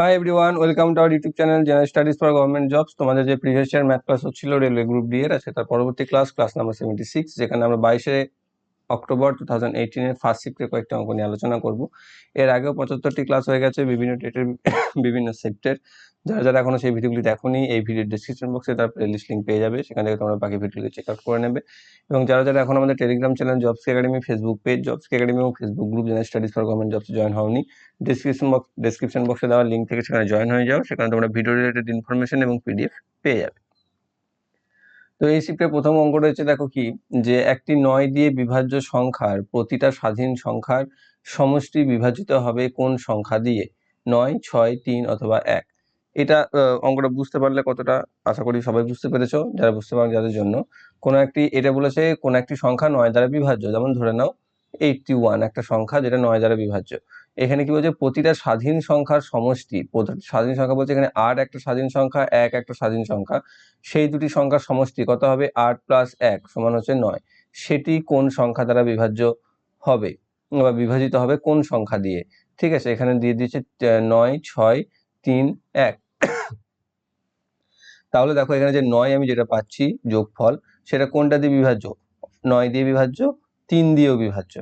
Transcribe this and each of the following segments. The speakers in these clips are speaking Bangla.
Hi everyone welcome to our YouTube channel general studies for government jobs তোমাদের যে প্রিভিয়াস ইয়ার ম্যাথ ক্লাস হচ্ছিল রেলওয়ে গ্রুপ ডি এর আছে তার পরবর্তী class class number seventy six যেখানে আমরা বাইশে অক্টোবর টু থাউজেন্ড এইটিনের ফার্স্ট শিফটের কয়েকটা অঙ্ক নিয়ে আলোচনা করব। এর আগেও পঁচাত্তরটি ক্লাস হয়ে গেছে, বিভিন্ন টেটের বিভিন্ন শিফটের যারা যারা এখনও সেই ভিডিওগুলি দেখোনি, এই ভিডিওর ডিসক্রিপশন বক্সে তার প্লেলিস্ট লিঙ্ক পেয়ে যাবে, সেখান থেকে তোমরা বাকি ভিডিওগুলি চেক আউট করে নেবে। এবং যারা যারা এখন আমাদের Telegram channel jobs academy Facebook page jobs academy এবং Facebook group general studies for government jobs join হওনি ডিসক্রিপশন বক্স ডিসক্রিপশন বক্সে দেওয়া লিঙ্ক থেকে সেখানে জয়েন হয়ে যাও। সেখানে তোমরা ভিডিও রিলেটেড ইনফরমেশন এবং পিডিএফ পেয়ে যাবে। তো এই শিফটের প্রথম অঙ্ক রয়েছে, দেখো কি? যে একটি নয় দিয়ে বিভাজ্য সংখ্যার প্রতিটা স্বাধীন সংখ্যার সমষ্টি বিভাজিত হবে কোন সংখ্যা দিয়ে? নয়, ছয়, তিন অথবা এক। এটা অঙ্কটা বুঝতে পারলে কতটা, আশা করি সবাই বুঝতে পেরেছ, যারা বুঝতে পারেন যাদের জন্য। কোনো একটি, এটা বলেছে কোন একটি সংখ্যা নয় দ্বারা বিভাজ্য। যেমন ধরে নাও এইটটি ওয়ান একটা সংখ্যা যেটা নয় দ্বারা বিভাজ্য। এখানে কি বলছে? প্রতিটা স্বাধীন সংখ্যার সমষ্টি স্বাধীন সংখ্যা বলছে এখানে আট একটা স্বাধীন সংখ্যা, এক একটা স্বাধীন সংখ্যা। সেই দুটি সংখ্যার সমষ্টি কত হবে? আট প্লাস এক সমান হচ্ছে নয়। সেটি কোন সংখ্যা দ্বারা বিভাজ্য হবে? বা বিভাজিত হবে কোন সংখ্যা দিয়ে? ঠিক আছে, এখানে দিয়ে দিচ্ছে নয়, ছয়, তিন, এক। তাহলে দেখো এখানে যে নয় আমি যেটা পাচ্ছি, যোগফল, সেটা কোনটা দিয়ে বিভাজ্য? নয় দিয়ে বিভাজ্য, তিন দিয়েও বিভাজ্য।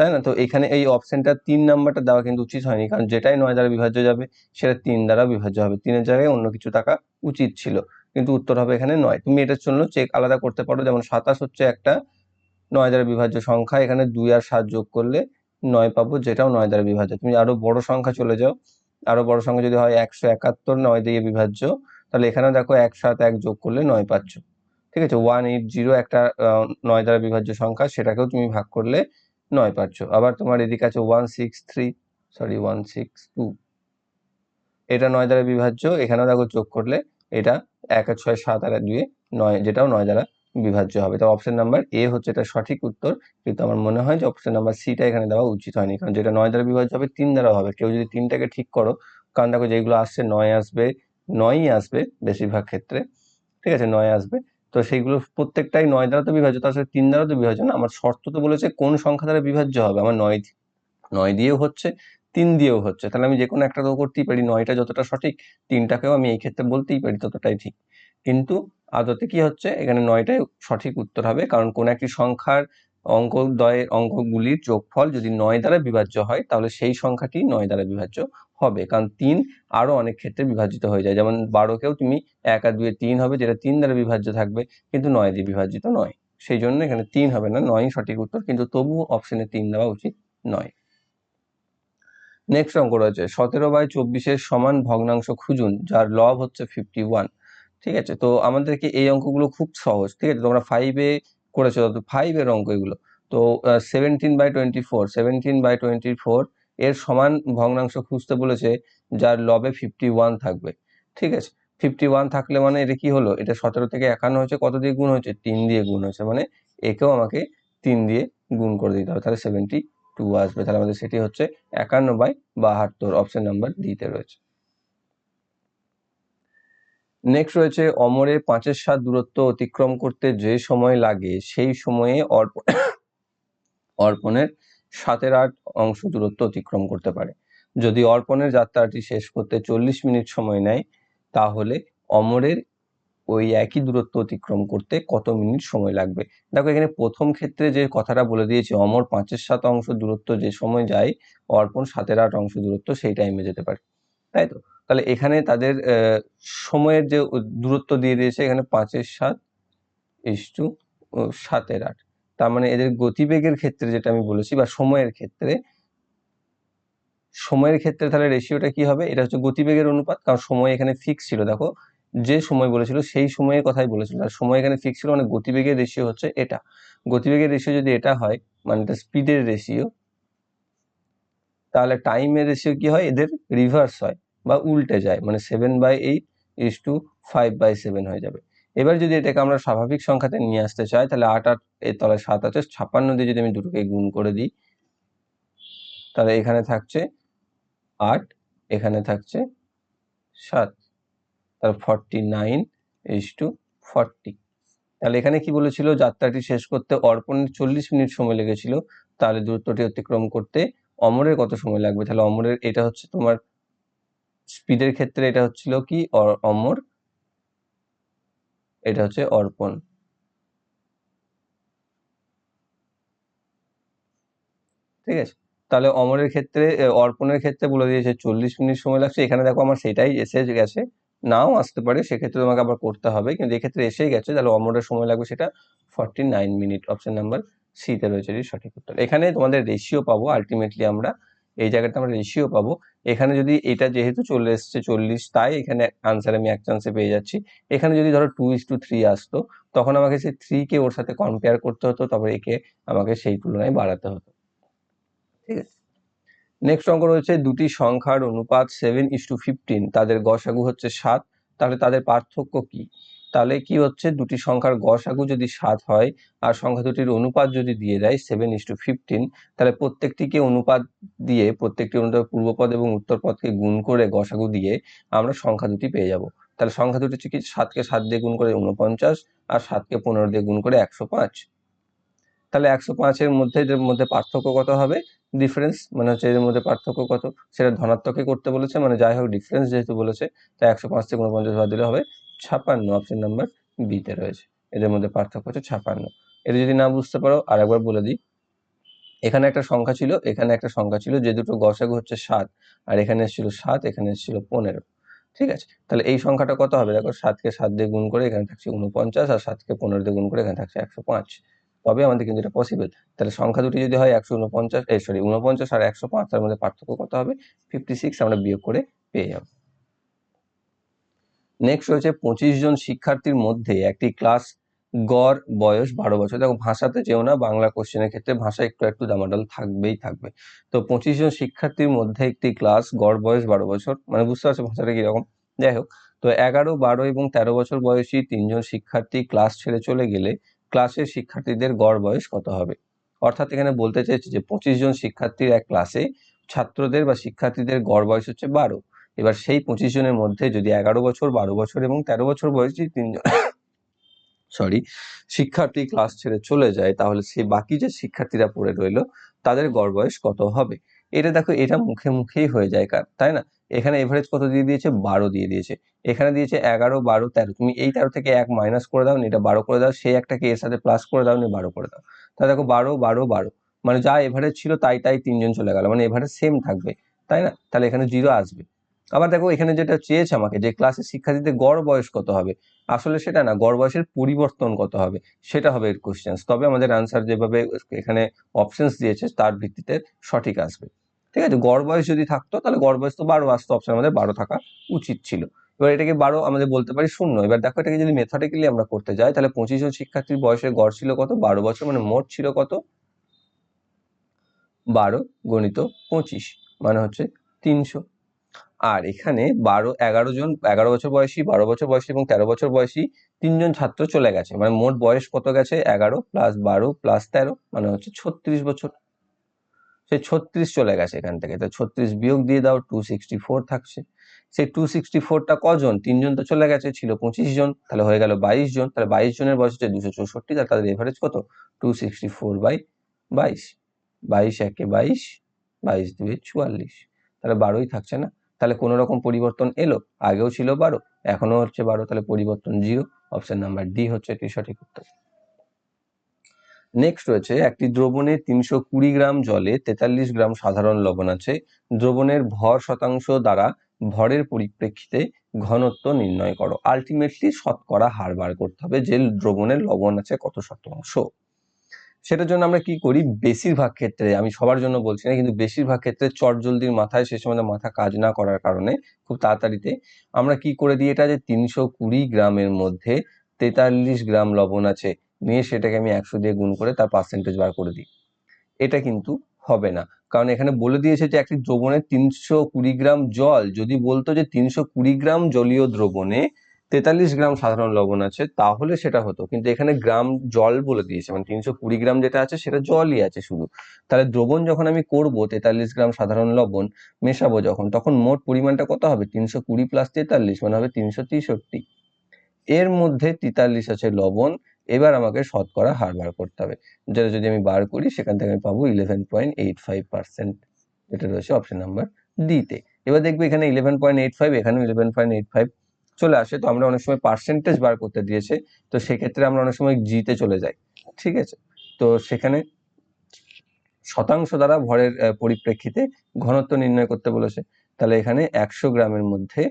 তাই না? তো এখানে এই অপশনটা তিন নাম্বারটা দেওয়া কিন্তু উচিত হয়নি। কারণ যেটাই নয় দ্বারা বিভাজ্য যাবে, সেটা তিন দ্বারা বিভাজ্য হবে। তিনের জায়গায় অন্য কিছু টাকা উচিত ছিল। কিন্তু উত্তর হবে এখানে নয়। তুমি এটার জন্য চেক আলাদা করতে পারো। যেমন সাতাশ হচ্ছে একটা, নয় দ্বারা বিভাজ্য সংখ্যা। এখানে দুই আর সাত যোগ করলে নয় পাবো, যেটাও নয় দ্বারা বিভাজ্য। তুমি আরও বড় সংখ্যা চলে যাও। আরও বড় সংখ্যা যদি হয় একশো একাত্তর নয় দিয়ে বিভাজ্য, তাহলে এখানেও দেখো এক সাত এক যোগ করলে নয় পাচ্ছ। ঠিক আছে? ওয়ান এইট জিরো একটা নয় দ্বারা বিভাজ্য সংখ্যা, সেটাকেও তুমি ভাগ করলে নয় পাচ্ছ আবার তোমার এদিকে আছে one six three sorry one six two এটা নয় দ্বারা বিভাজ্য, এখানেও দেখো যোগ করলে এটা এক আর ছয়, সাত আর দুয়ে নয়, যেটাও নয় দ্বারা বিভাজ্য হবে। তো অপশন নাম্বার এ হচ্ছে এটা সঠিক উত্তর, কিন্তু আমার মনে হয় যে অপশন নাম্বার সিটা এখানে দেওয়া উচিত হয়নি। কারণ যেটা নয় দ্বারা বিভাজ্য হবে, তিন দ্বারা হবে। কেউ যদি তিনটাকে ঠিক করো, কারণ দেখো যেগুলো আসছে, নয় আসবে, নয়ই আসবে বেশিরভাগ ক্ষেত্রে। ঠিক আছে, নয় আসবে। তো সেইগুলো প্রত্যেকটাই নয় দ্বারা তো বিভাজ্য, তার সাথে তিন দ্বারা তো বিভাজ্য না। আমার শর্ত তো বলেছে কোন সংখ্যা দ্বারা বিভাজ্য হবে। আমার নয় নয় দিয়েও হচ্ছে, তিন দিয়েও হচ্ছে। তাহলে আমি যে কোনো একটা তো করতেই পারি, নয়টা যতটা সঠিক, তিনটাকেও আমি এই ক্ষেত্রে বলতেই পারি ততটাই ঠিক। কিন্তু আদতে কি হচ্ছে, এখানে নয়টাই সঠিক উত্তর হবে, কারণ কোন একটি সংখ্যার অঙ্কদ্বয়ের অঙ্কগুলির যোগফল যদি নয় দ্বারা বিভাজ্য হয়, তাহলে সেই সংখ্যাটি নয় দ্বারা বিভাজ্য হবে। কারণ তিন আরও অনেক ক্ষেত্রে বিভাজিত হয়ে যায়। যেমন বারোকেও তুমি এক আর দুয়ে তিন হবে, যেটা তিন দ্বারা বিভাজ্য থাকবে, কিন্তু নয় দিয়ে বিভাজিত নয়। সেই জন্য এখানে তিন হবে না নয় সঠিক উত্তর, কিন্তু তবুও অপশনে তিন দেওয়া উচিত নয়। নেক্সট অঙ্ক রয়েছে। সতেরো বাই চব্বিশের সমান ভগ্নাংশ খুঁজুন, যার লব হচ্ছে ফিফটি ওয়ান ঠিক আছে? তো আমাদেরকে এই অঙ্কগুলো খুব সহজ। ঠিক আছে? তোমরা ফাইভে করেছ ফাইভের অঙ্ক এগুলো। তো seventeen by twenty four seventeen by twenty four এর সমান ভগ্নাংশ খুঁজতে বলেছে যার লবে ফিফটি ওয়ান থাকবে। ঠিক আছে? ফিফটি ওয়ান থাকলে মানে এটা কি হলো? এটা সতেরো থেকে একান্ন হয়েছে, কত দিয়ে গুণ হয়েছে? তিন দিয়ে গুণ হয়েছে। মানে একেও আমাকে তিন দিয়ে গুণ করে দিতে হবে। তাহলে সেভেন্টি টু আসবে। তাহলে আমাদের সেটি হচ্ছে একান্ন বাই বাহাত্তর। অপশন নাম্বার ডিতে রয়েছে। নেক্সট রয়েছে অমরে পাঁচের সাত দূরত্ব অতিক্রম করতে যে সময় লাগে, সেই সময়ে অর্প অর্পণের সাতের আট অংশ দূরত্ব অতিক্রম করতে পারে। যদি অর্পণের যাত্রাটি শেষ করতে চল্লিশ মিনিট সময় নেয়, তাহলে অমরের ওই একই দূরত্ব অতিক্রম করতে কত মিনিট সময় লাগবে? দেখো, এখানে প্রথম ক্ষেত্রে যে কথাটা বলে দিয়েছে, অমর পাঁচের সাত অংশ দূরত্ব যে সময় যায়, অর্পণ সাতের আট অংশ দূরত্ব সেই টাইমে যেতে পারে। তাই তো? তাহলে এখানে তাদের সময়ের যে দূরত্ব দিয়ে দিয়েছে, এখানে পাঁচের সাত ইস টু সাতের আট। তার মানে এদের গতিবেগের ক্ষেত্রে যেটা আমি বলেছি বা সময়ের ক্ষেত্রে সময়ের ক্ষেত্রে তাহলে রেশিওটা কি হবে? এটা হচ্ছে গতিবেগের অনুপাত, কারণ সময় এখানে ফিক্স ছিল। দেখো, যে সময় বলেছিল সেই সময়ের কথাই বলেছিল। আর সময় এখানে ফিক্স ছিল মানে গতিবেগের রেশিও হচ্ছে এটা। গতিবেগের রেশিও যদি এটা হয় মানে এটা স্পিডের রেশিও তাহলে টাইমের রেশিও কি হয়? এদের রিভার্স হয় বা উল্টে যায়। মানে seven by eight is to five by seven হয়ে যাবে। এবার যদি এটাকে আমরা স্বাভাবিক সংখ্যাতে নিয়ে আসতে চাই, তাহলে আট আট এর তলায় সাত আছে, ছাপ্পান্ন দিয়ে যদি আমি দুটোকে গুণ করে দিই, তাহলে এখানে থাকছে আট, এখানে থাকছে সাত, তাহলে forty nine is to forty তাহলে এখানে কি বলেছিল? যাত্রাটি শেষ করতে অর্পণের চল্লিশ মিনিট সময় লেগেছিল, তাহলে দূরত্বটি অতিক্রম করতে অমরের কত সময় লাগবে? তাহলে অমরের, এটা হচ্ছে তোমার স্পিডের ক্ষেত্রে এটা হচ্ছিল কি? অমর এটা হচ্ছে অর্পণ। ঠিক আছে? তাহলে অমরের ক্ষেত্রে অর্পণের ক্ষেত্রে বলে দিয়েছে, চল্লিশ মিনিট সময় লাগছে। এখানে দেখো আমার সেটাই এসে গেছে। নাও আসতে পারে, সেক্ষেত্রে তোমাকে আবার করতে হবে। কিন্তু এক্ষেত্রে এসেই গেছে, তাহলে অমরের সময় লাগবে সেটা forty nine minute option number সিতে রয়েছে সঠিক উত্তর। এখানে তোমাদের রেশিও পাবো আলটিমেটলি আমরা এই জায়গাটা আমরা রেশিও পাবো। এখানে যদি এটা যেহেতু চলে এসছে চল্লিশ, তাই এখানে আনসার আমি এক চান্সে পেয়ে যাচ্ছি। এখানে যদি ধরো টু ইস টু থ্রি আসতো, তখন আমাকে সেই থ্রিকে ওর সাথে কম্পেয়ার করতে হতো, তারপরে একে আমাকে সেই তুলনায় বাড়াতে হতো। ঠিক আছে? নেক্সট অঙ্ক রয়েছে দুটি সংখ্যার অনুপাত সেভেন ইস টু ফিফটিন তাদের গসাগু হচ্ছে সাত, তাহলে তাদের পার্থক্য কি? তাহলে কি হচ্ছে? দুটি সংখ্যার গসাগু যদি সাত হয় আর সংখ্যা দুটির অনুপাত যদি দিয়ে দেয় সেভেন ইস টু ফিফটিন তাহলে প্রত্যেকটিকে অনুপাত দিয়ে প্রত্যেকটি অনুপাত পূর্বপদ এবং উত্তরপদকে গুণ করে গসাগু দিয়ে আমরা সংখ্যা দুটি পেয়ে যাব। তাহলে সংখ্যা দুটি হচ্ছে কি? সাতকে সাত দিয়ে গুণ করে উনপঞ্চাশ আর সাতকে পনেরো দিয়ে গুণ করে একশো পাঁচ। তাহলে একশো পাঁচের মধ্যে মধ্যে পার্থক্য কত হবে? ডিফারেন্স মানে হচ্ছে এদের মধ্যে পার্থক্য কত? সেটা ধনাত্মকে করতে বলেছে মানে যাই হোক ডিফারেন্স যেহেতু বলেছে, তাই একশো পাঁচ থেকে উনপঞ্চাশ বাদ দিলে হবে ছাপান্ন অপশন নাম্বার বিতে রয়েছে। এদের মধ্যে পার্থক্য হচ্ছে ছাপান্ন। এটা যদি না বুঝতে পারো আর একবার বলে দিই। এখানে একটা সংখ্যা ছিল, এখানে একটা সংখ্যা ছিল, যে দুটো গসাগু হচ্ছে সাত, আর এখানে এসেছিল সাত, এখানে এসেছিল পনেরো। ঠিক আছে? তাহলে এই সংখ্যাটা কত হবে? দেখো, সাতকে সাত দিয়ে গুণ করে এখানে থাকছে উনপঞ্চাশ, আর সাতকে পনেরো দিয়ে গুণ করে এখানে থাকছে একশো পাঁচ। তবে আমাদের কিন্তু এটা পসিবল তাহলে সংখ্যা দুটি যদি হয় একশো উনপঞ্চাশ এই সরি উনপঞ্চাশ আর একশো পাঁচ, তার মধ্যে পার্থক্য কত হবে? ফিফটি সিক্স আমরা বিয়োগ করে পেয়ে যাব। নেক্সট রয়েছে পঁচিশ জন শিক্ষার্থীর মধ্যে একটি ক্লাস গড় বয়স বারো বছর। দেখো ভাষাতে যেও না, বাংলা কোশ্চেনের ক্ষেত্রে ভাষা একটু একটু দামাডাল থাকবেই থাকবে। তো পঁচিশ জন শিক্ষার্থীর মধ্যে একটি ক্লাস গড় বয়স বারো বছর। মানে বুঝতে পারছ ভাষাটা কীরকম? যাই হোক, তো এগারো, বারো এবং তেরো বছর বয়সী তিনজন শিক্ষার্থী ক্লাস ছেড়ে চলে গেলে ক্লাসের শিক্ষার্থীদের গড় বয়স কত হবে? অর্থাৎ এখানে বলতে চাইছি যে পঁচিশ জন শিক্ষার্থীর এক ক্লাসে ছাত্রদের বা শিক্ষার্থীদের গড় বয়স হচ্ছে বারো। এবার সেই পঁচিশ জনের মধ্যে যদি এগারো বছর, বারো বছর এবং তেরো বছর বয়সী তিনজন সরি শিক্ষার্থী ক্লাস ছেড়ে চলে যায়, তাহলে সেই বাকি যে শিক্ষার্থীরা পড়ে রইল, তাদের গড় বয়স কত হবে? এটা দেখো, এটা মুখে মুখেই হয়ে যায় কার, তাই না? এখানে এভারেজ কত দিয়ে দিয়েছে? বারো দিয়ে দিয়েছে। এখানে দিয়েছে এগারো, বারো, তেরো। তুমি এই তেরো থেকে এক মাইনাস করে দাও এটা বারো করে দাও, সেই একটাকে এর সাথে প্লাস করে দাও, নিয়ে বারো করে দাও। তাহলে দেখো, বারো বারো বারো। মানে যা এভারেজ ছিল, তাই তাই তিনজন চলে গেল। মানে এভারেজ সেম থাকবে, তাই না? তাহলে এখানে জিরো আসবে। আবার দেখো এখানে যেটা চেয়েছে আমাকে যে ক্লাসের শিক্ষার্থীদের গড় বয়স কত হবে? আসলে সেটা না, গড় বয়সের পরিবর্তন কত হবে? সেটা হবে এর কোশ্চেন তবে আমাদের আনসার যেভাবে এখানে অপশনস দিয়েছে তার ভিত্তিতে সঠিক আসবে। ঠিক আছে? গড় বয়স যদি থাকতো, তাহলে গড় বয়স তো বারো আসতো অপশন আমাদের বারো থাকা উচিত ছিল। এবার এটাকে বারো আমাদের বলতে পারি শূন্য। এবার দেখো এটাকে যদি মেথডিক্যালি আমরা করতে যাই, তাহলে পঁচিশ জন শিক্ষার্থীর বয়সের গড় ছিল কত? বারো বছর মানে মোট ছিল কত? বারো গণিত পঁচিশ মানে হচ্ছে তিনশো। আর এখানে বারো, এগারো জন, এগারো বছর বয়সী, বারো বছর বয়সী এবং তেরো বছর বয়সী তিনজন ছাত্র চলে গেছে। মানে মোট বয়স কত গেছে? এগারো প্লাস বারো প্লাস তেরো মানে হচ্ছে ছত্রিশ বছর। সেই ছত্রিশ চলে গেছে এখান থেকে। তো ছত্রিশ বিয়োগ দিয়ে দাও টু সিক্সটি ফোর থাকছে। সেই টু সিক্সটি ফোরটা কজন? তিনজন তো চলে গেছে, ছিল পঁচিশ জন, তাহলে হয়ে গেল বাইশ জন। তাহলে বাইশ জনের বয়স হচ্ছে দুশো চৌষট্টি, তাহলে তাদের এভারেজ কত? টু সিক্সটি ফোর বাই বাইশ। বাইশ একে বাইশ বাইশ দুয়ে চুয়াল্লিশ। তাহলে বারোই থাকছে না? তাহলে কোনো রকম পরিবর্তন এলো? আগেও ছিল বারো এখনও হচ্ছে বারো, তাহলে পরিবর্তন জিরো। অপশন নাম্বার ডি হচ্ছে এটি সঠিক উত্তর। নেক্সট রয়েছে, একটি দ্রবণে তিনশো কুড়ি গ্রাম জলে তেতাল্লিশ গ্রাম সাধারণ লবণ আছে। দ্রবণের ভর শতাংশ দ্বারা ভরের পরিপ্রেক্ষিতে ঘনত্ব নির্ণয় করো। আলটিমেটলি শতকরা হার বার করতে হবে। যে দ্রবণের লবণ আছে কত শতাংশ? সেটার জন্য আমরা কি করি? বেশিরভাগ ক্ষেত্রে, আমি সবার জন্য বলছি না, কিন্তু বেশিরভাগ ক্ষেত্রে চটজলদির মাথায় সে সময় মাথা কাজ না করার কারণে খুব তাড়াতাড়িতে আমরা কি করে দিই এটা যে তিনশো কুড়ি গ্রামের মধ্যে তেতাল্লিশ গ্রাম লবণ আছে, নিয়ে সেটাকে আমি একশো দিয়ে গুণ করে তার পার্সেন্টেজ বার করে দিই। এটা কিন্তু হবে না। কারণ এখানে বলে দিয়েছে যে একটি দ্রবণে তিনশো কুড়ি গ্রাম জল, যদি বলতো যে তিনশো কুড়ি গ্রাম জলীয় দ্রবণে তেতাল্লিশ গ্রাম সাধারণ লবণ আছে, তাহলে সেটা হতো। কিন্তু এখানে গ্রাম জল বলে দিয়েছে মানে তিনশো কুড়ি গ্রাম যেটা আছে সেটা জলই আছে শুধু। তাহলে দ্রবণ যখন আমি করব, তেতাল্লিশ গ্রাম সাধারণ লবণ মেশাবো যখন, তখন মোট পরিমাণটা কত হবে? তিনশো কুড়ি প্লাস তেতাল্লিশ মানে হবে তিনশো তেষট্টি। এর মধ্যে তেতাল্লিশ আছে লবণ, এবার আমাকে শতকরা হার বার করতে হবে। যেটা যদি আমি বার করি, সেখান থেকে আমি পাবো eleven point eight five percent এটা রয়েছে অপশন নাম্বার ডিতে এবার দেখবে এখানে ইলেভেন পয়েন্ট এইট ফাইভ এখানেও ইলেভেন পয়েন্ট এইট ফাইভ চলে আসে, তো আমরা অনেক সময় পার্সেন্টেজ বার করতে দিয়েছে, তো সেক্ষেত্রে আমরা অনেক সময় জিতে চলে যাই, ঠিক আছে? তো সেখানে শতাংশ দ্বারা ভরের পরিপ্রেক্ষিতে ঘনত্ব নির্ণয় করতে বলেছে, তাহলে এখানে একশো গ্রামের মধ্যে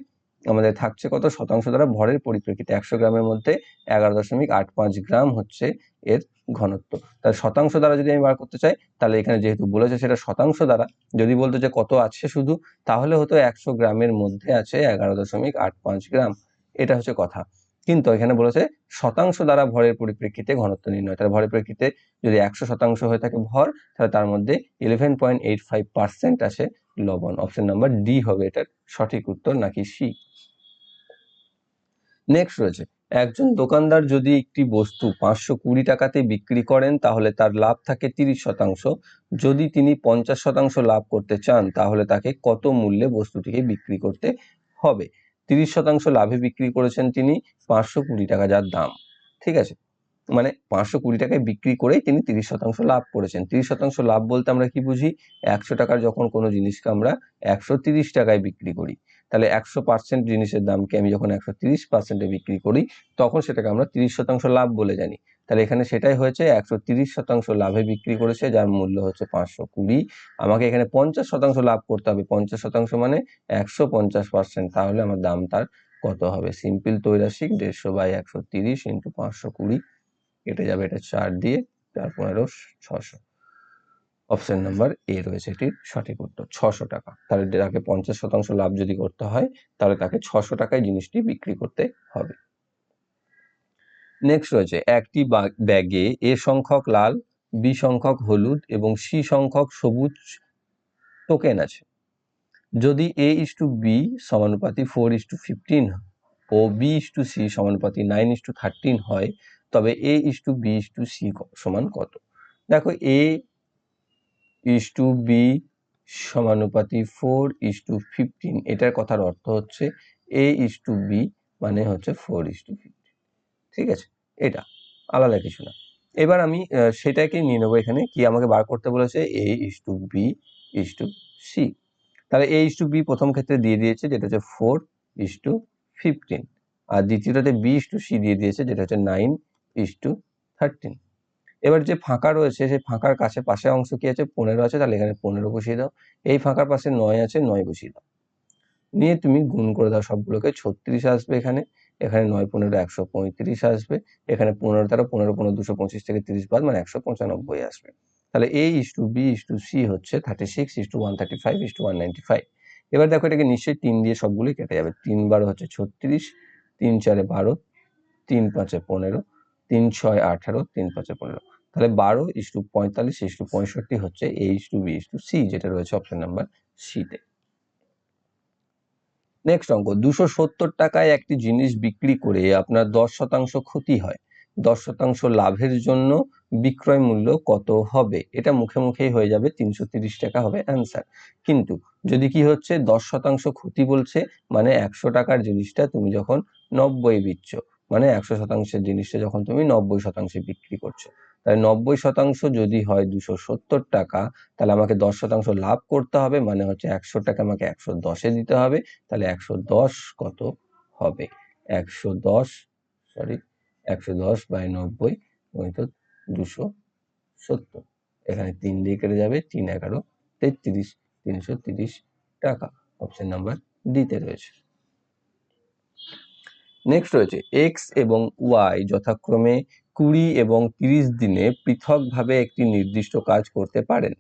আমাদের থাকছে কত শতাংশ দ্বারা ভরের পরিপ্রেক্ষিতে? একশো গ্রামের মধ্যে এগারো দশমিক আট পাঁচ গ্রাম হচ্ছে এর ঘনত্ব। তাহলে শতাংশ দ্বারা যদি আমি বার করতে চাই, তাহলে এখানে যেহেতু বলেছে সেটা শতাংশ দ্বারা, যদি বলতো যে কত আছে শুধু, তাহলে হতো একশো গ্রামের মধ্যে আছে এগারো দশমিক আট পাঁচ গ্রাম। এটা হচ্ছে কথা। কিন্তু এখানে বলেছে শতাংশ দ্বারা ভরের পরিপ্রেক্ষিতে ঘনত্ব নির্ণয়। তাহলে ভরের প্রেক্ষিতে যদি একশো শতাংশ হয়ে থাকে ভর, তাহলে তার মধ্যে eleven point eight five percent আছে লবণ। অপশন নাম্বার ডি হবে এটার সঠিক উত্তর নাকি সি নেক্সট রয়েছে। একজন দোকানদার যদি একটি বস্তু পাঁচশো কুড়ি টাকাতে বিক্রি করেন, তাহলে তার লাভ থাকে তিরিশ শতাংশ। যদি তিনি পঞ্চাশ শতাংশ লাভ করতে চান, তাহলে তাকে কত মূল্যে বস্তুটিকে বিক্রি করতে হবে? তিরিশ শতাংশ লাভে বিক্রি করেছেন তিনি পাঁচশো কুড়ি টাকা যার দাম। ঠিক আছে? মানে পাঁচশো কুড়ি টাকায় বিক্রি করেই তিনি তিরিশ শতাংশ লাভ করেছেন। তিরিশ শতাংশ লাভ বলতে আমরা কি বুঝি? একশো টাকার যখন কোনো জিনিসকে আমরা একশো তিরিশ টাকায় বিক্রি করি। তাহলে একশো পার্সেন্ট জিনিসের দামকে আমি যখন একশো তিরিশ পার্সেন্টে বিক্রি করি, তখন সেটাকে আমরা তিরিশ শতাংশ লাভ বলে জানি। তাহলে এখানে সেটাই হয়েছে, একশো তিরিশ শতাংশ লাভে বিক্রি করেছে, যার মূল্য হচ্ছে পাঁচশো কুড়ি। আমাকে এখানে পঞ্চাশ শতাংশ লাভ করতে হবে, পঞ্চাশ শতাংশ মানে একশো পঞ্চাশ পার্সেন্ট তাহলে আমার দাম তার কত হবে? সিম্পল তৈরাসিক দেড়শো বাই একশো তিরিশ ইন্টু পাঁচশো কুড়ি। কেটে যাবে এটা চার দিয়ে চার পনেরো ছশো। অপশন নাম্বার এ রয়েছে এটির সঠিক উত্তর, ছশো টাকা। তাহলে যাকে পঞ্চাশ শতাংশ লাভ যদি করতে হয়, তাহলে তাকে ছশো টাকায় জিনিসটি বিক্রি করতে হবে। নেক্সট রয়েছে, একটি ব্যাগে এ সংখ্যক লাল, বি সংখ্যক হলুদ এবং সি সংখ্যক সবুজ টোকেন আছে। যদি এ ইস টু বি সমানুপাতি ফোর ইস টু ফিফটিন ও বি ইস টু সি সমানুপাতি নাইন ইস টু থার্টিন হয়, তবে A is to B is to C সমান কত? দেখো, এ ইস টু বি সমানুপাতি ফোর ইস টু ফিফটিন এটার কথার অর্থ হচ্ছে এ ইস টু বি মানে হচ্ছে ফোর ইস টু ফিফটিন ঠিক আছে এটা আলাদা কিছু না এবার আমি সেটাকে নিয়ে নেব এখানে কি আমাকে বার করতে বলেছে A is to B is to C তাহলে এ ইস টু বি প্রথম ক্ষেত্রে দিয়ে দিয়েছে যেটা হচ্ছে ফোর ইস টু ফিফটিন আর দ্বিতীয়টাতে বি ইস টু সি দিয়ে দিয়েছে যেটা হচ্ছে নাইন ইস টু থার্টিন এবার যে ফাঁকা রয়েছে, সেই ফাঁকার কাছে পাশে অংশ কি আছে? পনেরো আছে, তাহলে এখানে পনেরো বসিয়ে দাও। এই ফাঁকার পাশে নয় আছে, নয় বসিয়ে দাও। নিয়ে তুমি গুণ করে দাও সবগুলোকে। ছত্রিশ আসবে এখানে এখানে নয়, পনেরো, একশো পঁয়ত্রিশ আসবে। এখানে পনেরো, তেরো, পনেরো পনেরো, দুশো পঁচিশ থেকে তিরিশ বাদ মানে একশো পঁচানব্বই আসবে। তাহলে A is to B is to C হচ্ছে thirty six is to one thirty five is to one ninety five এবার দেখো এটাকে নিশ্চয়ই তিন দিয়ে সবগুলোই কেটে যাবে। তিন বারো হচ্ছে ছত্রিশ, তিন চারে বারো, তিন পাঁচে পনেরো, তিন ছয় আঠারো, তিন পাঁচে পনেরো। তাহলে বারো ইস টু পঁয়তাল্লিশ ইস টু পঁয়ষট্টি হচ্ছে A is to B is to C, যেটা রয়েছে অপশন নাম্বার সিতে নেক্সট অঙ্ক, দুশো সত্তর টাকায় একটি জিনিস বিক্রি করে আপনার দশ শতাংশ ক্ষতি হয়। দশ শতাংশ লাভের জন্য বিক্রয় মূল্য কত হবে? এটা মুখে মুখেই হয়ে যাবে, তিনশো টাকা হবে অ্যান্সার কিন্তু যদি কি হচ্ছে, দশ শতাংশ ক্ষতি বলছে মানে একশো টাকার জিনিসটা তুমি যখন নব্বই বিচ্ছ মানে একশো শতাংশের জিনিসটা যখন তুমি নব্বই শতাংশে বিক্রি করছ। তাই নব্বই শতাংশ যদি হয় দুশো সত্তর টাকা, তাহলে আমাকে দশ শতাংশ লাভ করতে হবে মানে হচ্ছে একশো টাকা আমাকে একশো দশে দিতে হবে, তাহলে একশো দশ কত হবে? একশো দশ সরি একশো দশ বাই নব্বই গুণিত দুশো সত্তর। এখানে তিন দিয়ে কেটে যাবে, তিন এগারো, তেত্রিশ, তিনশো তিরিশ টাকা। অপশন নাম্বার ডিতে রয়েছে। নেক্সট রয়েছে এক্স এবং ওয়াই যথাক্রমে কুড়ি এবং তিরিশ দিনে পৃথকভাবে একটি নির্দিষ্ট কাজ করতে পারেন।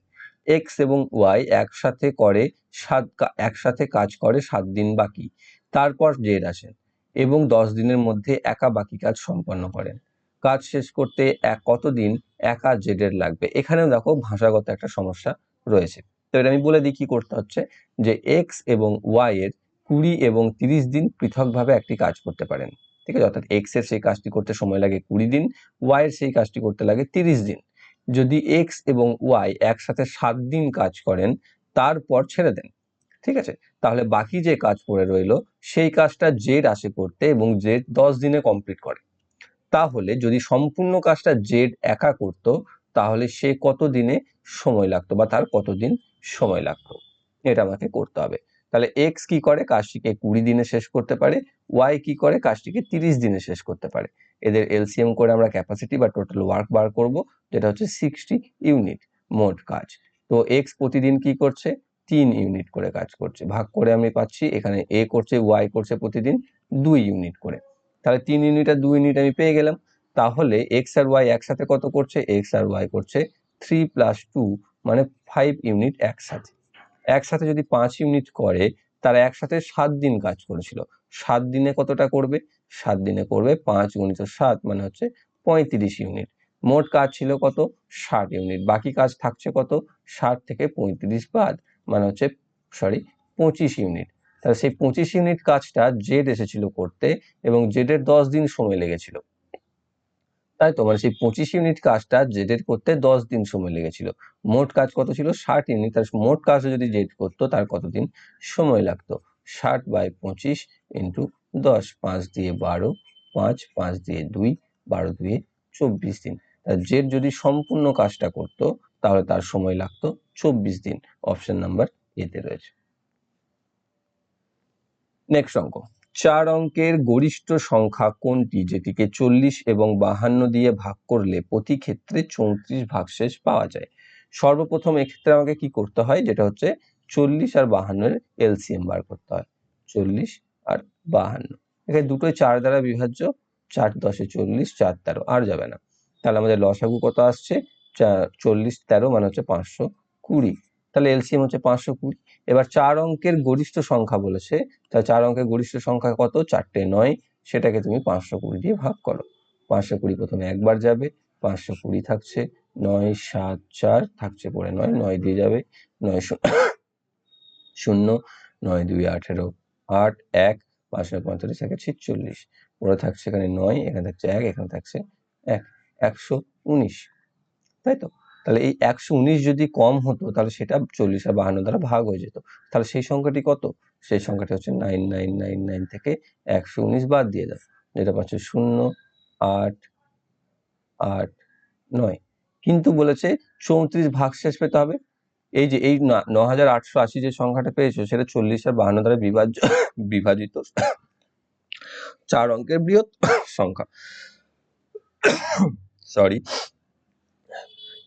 এক্স এবং ওয়াই একসাথে করে সাত একসাথে কাজ করে সাত দিন বাকি। তারপর জেড আসেন এবং দশ দিনের মধ্যে একা বাকি কাজ সম্পন্ন করেন। কাজ শেষ করতে এক কতদিন একা জেডের লাগবে? এখানেও দেখো ভাষাগত একটা সমস্যা রয়েছে। তো এটা আমি বলে দিই কি করতে হচ্ছে যে এক্স এবং ওয়াই এর কুড়ি এবং তিরিশ দিন পৃথকভাবে একটি কাজ করতে পারেন। ঠিক আছে? অর্থাৎ এক্সের সেই কাজটি করতে সময় লাগে কুড়ি দিন ওয়াই এর সেই কাজটি করতে লাগে তিরিশ দিন। যদি এক্স এবং ওয়াই একসাথে সাত দিন কাজ করেন, তারপর ছেড়ে দেন, ঠিক আছে? তাহলে বাকি যে কাজ পড়ে রইল, সেই কাজটা জেড আসে করতে এবং জেড দশ দিনে কমপ্লিট করে। তাহলে যদি সম্পূর্ণ কাজটা জেড একা করত, তাহলে সে কত দিনে সময় লাগতো বা তার কতদিন সময় লাগতো? এটা আমাকে করতে হবে। তাহলে এক্স কি করে? কাজটিকে কুড়ি দিনে শেষ করতে পারে। ওয়াই কি করে? কাজটিকে তিরিশ দিনে শেষ করতে পারে। এদের এলসিএম করে আমরা ক্যাপাসিটি বা টোটাল ওয়ার্ক বার করব, যেটা হচ্ছে সিক্সটি ইউনিট মোট কাজ। তো এক্স প্রতিদিন কি করছে? তিন ইউনিট করে কাজ করছে। ভাগ করে আমি পাচ্ছি, এখানে এ করছে ওয়াই করছে প্রতিদিন দুই ইউনিট করে। তাহলে তিন ইউনিট আর দুই ইউনিট আমি পেয়ে গেলাম। তাহলে এক্স আর ওয়াই একসাথে কত করছে? এক্স আর ওয়াই করছে থ্রি প্লাস টু মানে ফাইভ ইউনিট একসাথে। একসাথে যদি পাঁচ ইউনিট করে, তারা একসাথে সাত দিন কাজ করেছিল। সাত দিনে কতটা করবে? সাত দিনে করবে পাঁচ গুণিত সাত মানে হচ্ছে পঁয়ত্রিশ ইউনিট মোট কাজ ছিল কত? ষাট ইউনিট বাকি কাজ থাকছে কত? ষাট থেকে পঁয়ত্রিশ বাদ মানে হচ্ছে সরি পঁচিশ ইউনিট তাহলে সেই পঁচিশ ইউনিট কাজটা জেড এসেছিল করতে এবং জেডের দশ দিন সময় লেগেছিল। তাই তো? মানে সেই পঁচিশ ইউনিট কাজটা জেডের করতে দশ দিন সময় লেগেছিল। মোট কাজ কত ছিল? ষাট ইউনিট। তার মোট কাজ যদি জেড করতো, তার কতদিন সময় লাগতো। ষাট বাই পঁচিশ ইন্টু দশ, পাঁচ দিয়ে বারো, পাঁচ পাঁচ দিয়ে দুই, বারো দুয়ে চব্বিশ দিন। জেড যদি সম্পূর্ণ কাজটা করতো, তাহলে তার সময় লাগতো চব্বিশ দিন। অপশন নাম্বার এতে রয়েছে। নেক্সট অঙ্ক। চার অঙ্কের গরিষ্ঠ সংখ্যা কোনটি? যেটিকে চল্লিশ এবং বাহান্ন দিয়ে ভাগ করলে প্রতি ক্ষেত্রে চৌত্রিশ ভাগশেষ পাওয়া যায়। সর্বপ্রথম এক্ষেত্রে আমাকে কি করতে হয়? যেটা হচ্ছে চল্লিশ আর বাহান্নের এলসিএম বার করতে হয়। চল্লিশ আর বাহান্ন। এখানে দুটোই চার দ্বারা বিভাজ্য, চার দশে চল্লিশ, চার তেরো। আর যাবে না। তাহলে আমাদের লসাগু কত আসছে? চল্লিশ তেরো মানে হচ্ছে পাঁচশো কুড়ি। তাহলে এলসিএম হচ্ছে পাঁচশো কুড়ি। এবার চার অঙ্কের গরিষ্ঠ সংখ্যা বলেছে, তা চার অঙ্কের গরিষ্ঠ সংখ্যা কত? চারটে নয়। সেটাকে তুমি পাঁচশো কুড়ি দিয়ে ভাগ করো। পাঁচশো কুড়ি প্রথমে একবার যাবে, পাঁচশো কুড়ি থাকছে নয়, সাত, চার, থাকছে পরে নয় নয় দিয়ে যাবে নয় শূন্য নয় দুই, আঠেরো, আট, এক, পাঁচশো পঁয়তাল্লিশ, একে ছিচল্লিশ। পরে থাকছে এখানে নয়, এখানে থাকছে এক, এখানে থাকছে এক, একশো উনিশ। তাই তো? তাহলে এই একশো উনিশ যদি কম হতো, তাহলে সেটা চল্লিশ আর বাহান্ন দ্বারা ভাগ হয়ে যেত। তাহলে সেই সংখ্যাটি কত? সেই সংখ্যাটি হচ্ছে নাইন নাইন নাইন নাইন থেকে একশো উনিশ বাদ দিয়ে দাও যেটা পাচ্ছে শূন্য আট আট নয়। কিন্তু বলেছে চৌত্রিশ ভাগ শেষ পেতে হবে। এই যে এই ন হাজার আটশো আশি যে সংখ্যাটা পেয়েছ, সেটা চল্লিশ আর বাহান্ন দ্বারা বিভাজ্য, বিভাজিত চার অঙ্কের বৃহৎ সংখ্যা। সরি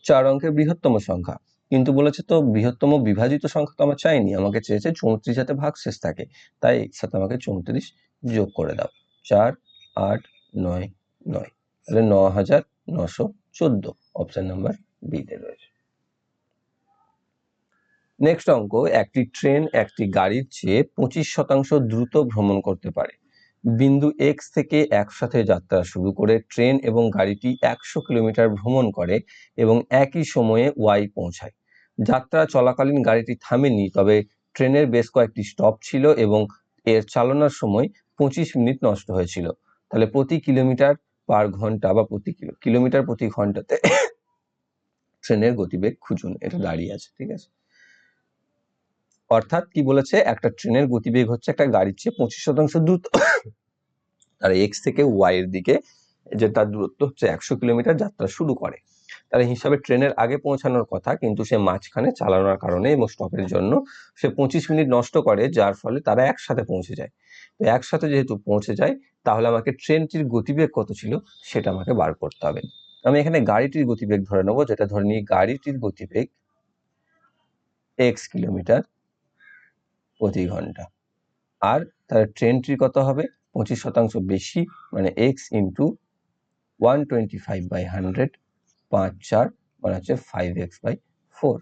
চার অঙ্কের বৃহত্তম সংখ্যা। কিন্তু বলেছে তো, বৃহত্তম বিভাজিত সংখ্যা তো আমার চাইনি, আমাকে চেয়েছে চৌত্রিশ যাতে ভাগ শেষ থাকে, তাই এর সাথে আমাকে চৌত্রিশ যোগ করে দাও। চার, আট, নয় নয়, তাহলে ন হাজার নশো চোদ্দ অপশন নাম্বার বিতে রয়েছে। নেক্সট অঙ্ক, একটি ট্রেন একটি গাড়ির চেয়ে পঁচিশ শতাংশ দ্রুত ভ্রমণ করতে পারে। বিন্দু এক্স থেকে একসাথে যাত্রা শুরু করে ট্রেন এবং গাড়িটি একশো কিলোমিটার ভ্রমণ করে এবং একই সময়ে ওয়াই পৌঁছায়। যাত্রা চলাকালীন গাড়িটি থামেনি তবে ট্রেনের বেশ কয়েকটি স্টপ ছিল এবং এর চালনার সময় পঁচিশ মিনিট নষ্ট হয়েছিল। তাহলে প্রতি কিলোমিটার পার ঘণ্টা বা প্রতি কিলোমিটার প্রতি ঘন্টাতে ট্রেনের গতিবেগ খুঁজুন এটা দাঁড়িয়ে আছে ঠিক আছে? অর্থাৎ কি বলেছে? একটা ট্রেনের গতিবেগ হচ্ছে একটা গাড়ির চেয়ে পঁচিশ শতাংশ দ্রুত। আর এক্স থেকে ওয়াই এর দিকে যে তার দূরত্ব হচ্ছে একশো কিলোমিটার যাত্রা শুরু করে। তাহলে হিসাবে ট্রেনের আগে পৌঁছানোর কথা, কিন্তু সে মাঝখানে চালানোর কারণে এবং স্টপের জন্য সে পঁচিশ মিনিট নষ্ট করে, যার ফলে তারা একসাথে পৌঁছে যায়। তো একসাথে যেহেতু পৌঁছে যায়, তাহলে আমাকে ট্রেনটির গতিবেগ কত ছিল সেটা আমাকে বার করতে হবে। আমি এখানে গাড়িটির গতিবেগ ধরে নেব, যেটা ধরে নিই গাড়িটির গতিবেগ এক্স কিলোমিটার প্রতি ঘণ্টা। আর তার ট্রেনটির কত হবে? পঁচিশ শতাংশ বেশি মানে X into one twenty five by hundred পাঁচ চার মানে হচ্ছে ফাইভ এক্স বাই ফোর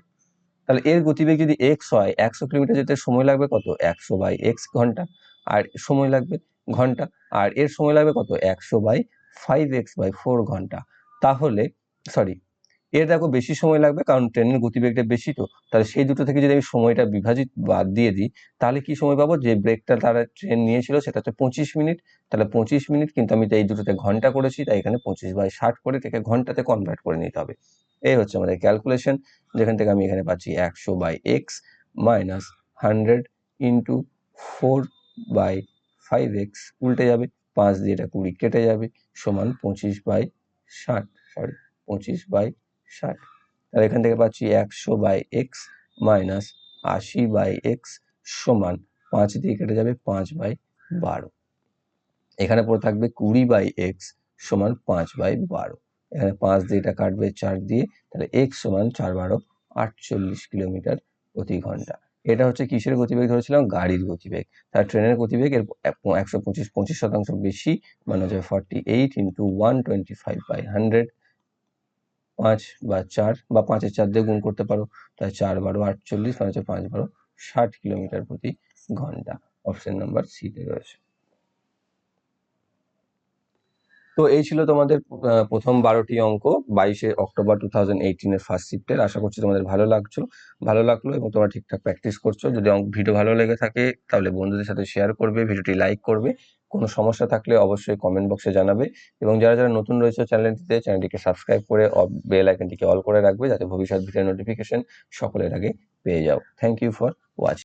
তাহলে এর গতিবেগ যদি এক্স হয়, একশো কিলোমিটার যেতে সময় লাগবে কত? একশো বাই এক্স ঘণ্টা। আর সময় লাগবে ঘণ্টা। আর এর সময় লাগবে কত? একশো by five X by four ঘণ্টা। তাহলে সরি এর দেখো বেশি সময় লাগবে, কারণ ট্রেনের গতিবেগটা বেশি তো। তাহলে সেই দুটো থেকে যদি আমি সময়টা বিভাজিত বাদ দিয়ে দিই, তাহলে কি সময় পাবো? যে ব্রেকটা তারা ট্রেন নিয়েছিল সেটা হচ্ছে পঁচিশ মিনিট। তাহলে পঁচিশ মিনিট কিন্তু আমি এই দুটোতে ঘণ্টা করেছি, তাই এখানে পঁচিশ বাই ষাট করে থেকে ঘন্টাতে কনভার্ট করে নিতে হবে। এই হচ্ছে আমাদের ক্যালকুলেশন যেখান থেকে আমি এখানে পাচ্ছি একশো by X minus hundred into four by five X উল্টে যাবে, পাঁচ দিয়ে এটা কুড়ি কেটে যাবে, সমান পঁচিশ বাই ষাট সরি পঁচিশ বাই ষাট। তাহলে এখান থেকে পাচ্ছি একশো বাই এক্স মাইনাস আশি বাই এক্স সমান পাঁচ দিয়ে কেটে যাবে পাঁচ বাই বারো। এখানে পড়ে থাকবে কুড়ি বাই এক্স সমান পাঁচ বাই বারো। এখানে পাঁচ দিয়ে এটা কাটবে চার দিয়ে, তাহলে এক্স সমান চার বারো আটচল্লিশ কিলোমিটার প্রতি ঘণ্টা। এটা হচ্ছে কিসের গতিবেগ ধরেছিলাম? গাড়ির গতিবেগ। তার ট্রেনের গতিবেগ এর একশো পঁচিশ পঁচিশ শতাংশ বেশি মানে হচ্ছে forty eight into one twenty five by hundred পাঁচ বা চার বা পাঁচের চার দিয়ে গুণ করতে পারো, তাই চার বারো আটচল্লিশ মানে হচ্ছে পাঁচ বারো ষাট কিলোমিটার প্রতি ঘণ্টা অপশন নাম্বার সিতে রয়েছে। তো এই ছিল তোমাদের প্রথম বারোটি অঙ্ক, বাইশে অক্টোবর টু থাউজেন্ড এইটিনের ফার্স্ট শিফটের আশা করছি তোমাদের ভালো লাগছো, ভালো লাগল এবং তোমরা ঠিকঠাক প্র্যাকটিস করছ। যদি ভিডিও ভালো লেগে থাকে, তাহলে বন্ধুদের সাথে শেয়ার করবে, ভিডিওটি লাইক করবে কোনো সমস্যা থাকলে অবশ্যই কমেন্ট বক্সে জানাবে এবং যারা যারা নতুন রয়েছে চ্যানেলটিতে চ্যানেলটিকে সাবস্ক্রাইব করে বেল আইকনটিকে অল করে রাখবে যাতে ভবিষ্যৎ ভিডিও নোটিফিকেশন সকলের আগে পেয়ে যাও। Thank you for watching